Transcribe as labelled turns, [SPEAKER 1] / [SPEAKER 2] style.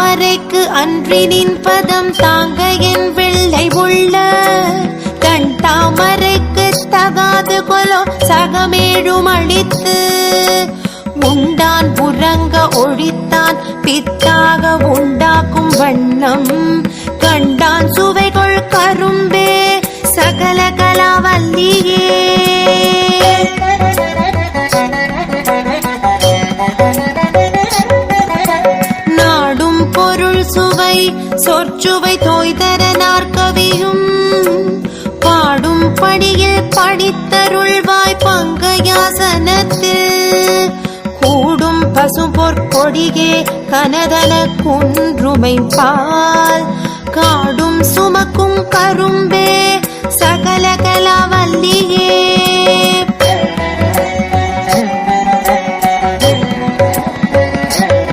[SPEAKER 1] தாமரைக்கு அன்றினின் பதம் தாங்க என் வெள்ளை உள்ள. கண் தாமரைக்கு தகாது கொலோ சகமேழும் அழித்து உண்டான் புறங்க ஒழித்தான் பித்தாக உண்டாக்கும் வண்ணம். கண்டான் சுவைகள் கரும்பே சகல கலாவல்லியே சுவை சொற்சுவை தோய்தர நாற்கவியும். பாடும் படியில் படித்தருள்வாய் பங்கயாசனத்தில். கூடும் பசும்பொற்கொடியே கனதன குன்றுமை பால்